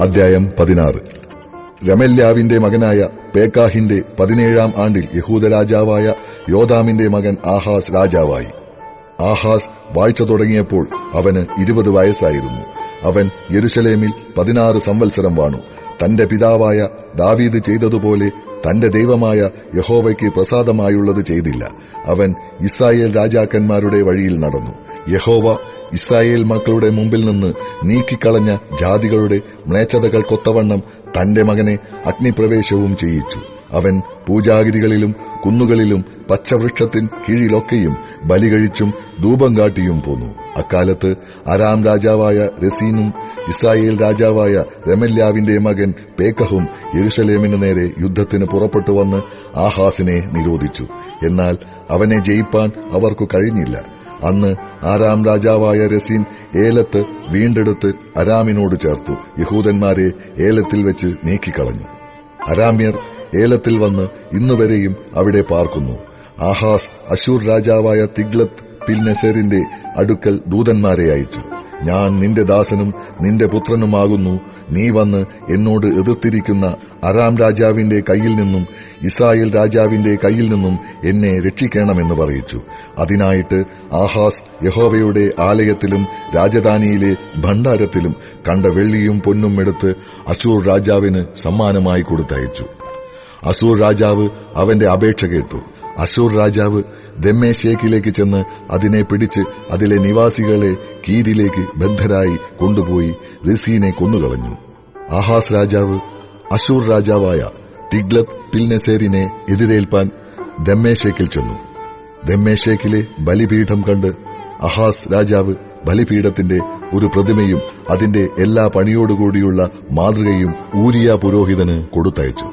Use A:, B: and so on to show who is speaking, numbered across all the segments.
A: അധ്യായം പതിനാറ്. രമല്യാവിന്റെ മകനായ പേക്കാഹിന്റെ പതിനേഴാം ആണ്ടിൽ യഹൂദ രാജാവായ യോദാമിന്റെ മകൻ ആഹാസ് രാജാവായി. ആഹാസ് വാഴ്ച തുടങ്ങിയപ്പോൾ അവന് ഇരുപത് വയസ്സായിരുന്നു. അവൻ യെരുശലേമിൽ പതിനാറ് സംവത്സരം വാണു. തന്റെ പിതാവായ ദാവീദ് ചെയ്തതുപോലെ തന്റെ ദൈവമായ യഹോവയ്ക്ക് പ്രസാദമായുള്ളത് ചെയ്തില്ല. അവൻ ഇസ്രായേൽ രാജാക്കന്മാരുടെ വഴിയിൽ നടന്നു. യഹോവ ഇസ്രായേൽ മക്കളുടെ മുമ്പിൽ നിന്ന് നീക്കിക്കളഞ്ഞ ജാതികളുടെ മ്ലേച്ഛതകൾക്കൊത്തവണ്ണം തന്റെ മകനെ അഗ്നിപ്രവേശവും ചെയ്യിച്ചു. അവൻ പൂജാഗിരികളിലും കുന്നുകളിലും പച്ചവൃക്ഷത്തിൻ കീഴിലൊക്കെയും ബലി കഴിച്ചും ധൂപം കാട്ടിയും പോന്നു. അക്കാലത്ത് അരാം രാജാവായ രസീനും ഇസ്രായേൽ രാജാവായ രമല്യാവിന്റെ മകൻ പേക്കഹും യെരുശലേമിന് നേരെ യുദ്ധത്തിന് പുറപ്പെട്ടു വന്ന് ആഹാസിനെ നിരോധിച്ചു. എന്നാൽ അവനെ ജയിപ്പാൻ അവർക്കു കഴിഞ്ഞില്ല. അന്ന് ആരാം രാജാവായ രസീൻ ഏലത്ത് വീണ്ടെടുത്ത് അരാമിനോട് ചേർത്തു. യഹൂദന്മാരെ ഏലത്തിൽ വെച്ച് നീക്കിക്കളഞ്ഞു. അരാമ്യർ ഏലത്തിൽ വന്ന് ഇന്നുവരെയും അവിടെ പാർക്കുന്നു. ആഹാസ് അശൂർ രാജാവായ തിഗ്ലത്ത് പിൽനെസേറിന്റെ അടുക്കൽ ദൂതന്മാരെ അയച്ചു. ഞാൻ നിന്റെ ദാസനും നിന്റെ പുത്രനുമാകുന്നു. നീ വന്ന് എന്നോട് എതിർത്തിരിക്കുന്ന അറാം രാജാവിന്റെ കയ്യിൽ നിന്നും ഇസ്രായേൽ രാജാവിന്റെ കയ്യിൽ നിന്നും എന്നെ രക്ഷിക്കണമെന്ന് പറയിച്ചു. അതിനായിട്ട് ആഹാസ് യഹോവയുടെ ആലയത്തിലും രാജധാനിയിലെ ഭണ്ഡാരത്തിലും കണ്ട വെള്ളിയും പൊന്നും എടുത്ത് അസൂർ രാജാവിന് സമ്മാനമായി കൊടുത്തയച്ചു. അസൂർ രാജാവ് അവന്റെ അപേക്ഷ കേട്ടു. അസൂർ രാജാവ് ദമ്മേശേക്കിലേക്ക് ചെന്ന് അതിനെ പിടിച്ച് അതിലെ നിവാസികളെ കീരിലേക്ക് ബദ്ധരായി കൊണ്ടുപോയി റിസീനെ കൊന്നുകളഞ്ഞു. ആഹാസ് രാജാവ് അശൂർ രാജാവായ തിഗ്ലത് പിൽനസേരിനെ എതിരേൽപ്പാൻ ദമ്മേശേക്കിൽ ചെന്നു. ദമ്മേശേക്കിലെ ബലിപീഠം കണ്ട് അഹാസ് രാജാവ് ബലിപീഠത്തിന്റെ ഒരു പ്രതിമയും അതിന്റെ എല്ലാ പണിയോടുകൂടിയുള്ള മാതൃകയും ഊരിയ പുരോഹിതന് കൊടുത്തയച്ചു.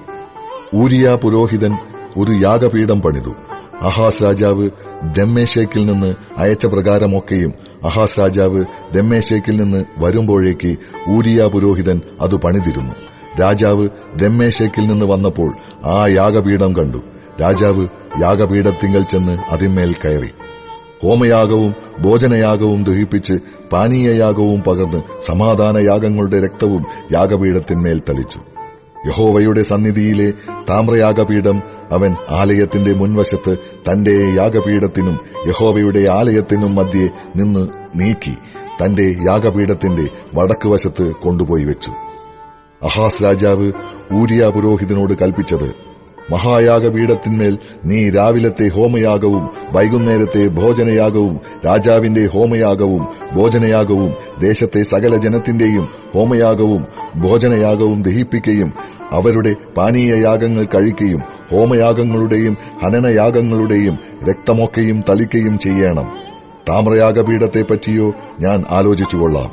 A: ഊരിയ പുരോഹിതൻ ഒരു യാഗപീഠം പണിതു. അഹാസ് രാജാവ് ദമ്മേശേക്കിൽ നിന്ന് അയച്ച പ്രകാരമൊക്കെയും അഹാസ് രാജാവ് ദമ്മേശേക്കിൽ നിന്ന് വരുമ്പോഴേക്ക് ഊരിയ പുരോഹിതൻ അത് പണിതിരുന്നു. രാജാവ് ദമ്മേശേക്കിൽ നിന്ന് വന്നപ്പോൾ ആ യാഗപീഠം കണ്ടു. രാജാവ് യാഗപീഠത്തിങ്കൽ ചെന്ന് അതിന്മേൽ കയറി. ഹോമയാഗവും ഭോജനയാഗവും ദഹിപ്പിച്ച് പാനീയയാഗവും പകർന്ന് സമാധാനയാഗങ്ങളുടെ രക്തവും യാഗപീഠത്തിന്മേൽ തളിച്ചു. യഹോവയുടെ സന്നിധിയിലെ താമ്രയാഗപീഠം അവൻ ആലയത്തിന്റെ മുൻവശത്ത് തന്റെ യാഗപീഠത്തിനും യഹോവയുടെ ആലയത്തിനും മധ്യേ നിന്ന് നീക്കി തന്റെ യാഗപീഠത്തിന്റെ വടക്കുവശത്ത് കൊണ്ടുപോയി വെച്ചു. അഹാസ് രാജാവ് ഊരിയ പുരോഹിതനോട് കൽപ്പിച്ചത് മഹായാഗപീഠത്തിന്മേൽ നീ രാവിലത്തെ ഹോമയാഗവും വൈകുന്നേരത്തെ ഭോജനയാഗവും രാജാവിന്റെ ഹോമയാഗവും ഭോജനയാഗവും ദേശത്തെ സകല ജനത്തിന്റെയും ഹോമയാഗവും ഭോജനയാഗവും ദഹിപ്പിക്കുകയും അവരുടെ പാനീയയാഗങ്ങൾ കഴിക്കുകയും ഹോമയാഗങ്ങളുടെയും ഹനനയാഗങ്ങളുടെയും രക്തമൊക്കെയും തളിക്കുകയും ചെയ്യണം. താമ്രയാഗപീഠത്തെപ്പറ്റിയോ ഞാൻ ആലോചിച്ചുകൊള്ളാം.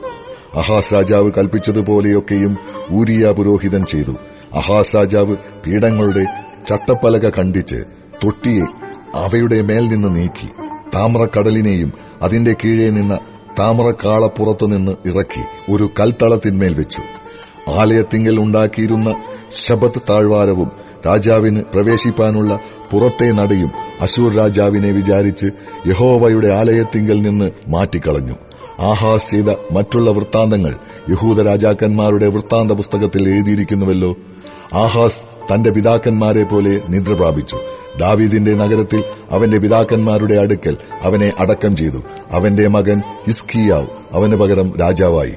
A: അഹാസ് രാജാവ് കൽപ്പിച്ചതുപോലെയൊക്കെയും ഊരിയ പുരോഹിതൻ ചെയ്തു. അഹാസ് രാജാവ് പീഠങ്ങളുടെ ചട്ടപ്പലക ഖണ്ഡിച്ച് തൊട്ടിയെ അവയുടെ മേൽ നിന്ന് നീക്കി താമ്രക്കടലിനെയും അതിന്റെ കീഴെ നിന്ന താമ്രക്കാളപ്പുറത്തു നിന്ന് ഇറക്കി ഒരു കൽത്തളത്തിന്മേൽ വെച്ചു. ആലയത്തിങ്കൽ ഉണ്ടാക്കിയിരുന്ന ശബത്ത് താഴ്വാരവും രാജാവിന് പ്രവേശിപ്പാനുള്ള പുറത്തെ നടയും അശൂർ രാജാവിനെ വിചാരിച്ച് യഹോവയുടെ ആലയത്തിങ്കൽ നിന്ന് മാറ്റിക്കളഞ്ഞു. ആഹാസ് ചെയ്ത മറ്റുള്ള വൃത്താന്തങ്ങൾ യഹൂദ രാജാക്കന്മാരുടെ വൃത്താന്ത പുസ്തകത്തിൽ എഴുതിയിരിക്കുന്നുവല്ലോ. ആഹാസ് തന്റെ പിതാക്കന്മാരെ പോലെ നിദ്ര പ്രാപിച്ചു. ദാവീദിന്റെ നഗരത്തിൽ അവന്റെ പിതാക്കന്മാരുടെ അടുക്കൽ അവനെ അടക്കം ചെയ്തു. അവന്റെ മകൻ ഹിസ്കിയാവ് അവന് പകരം രാജാവായി.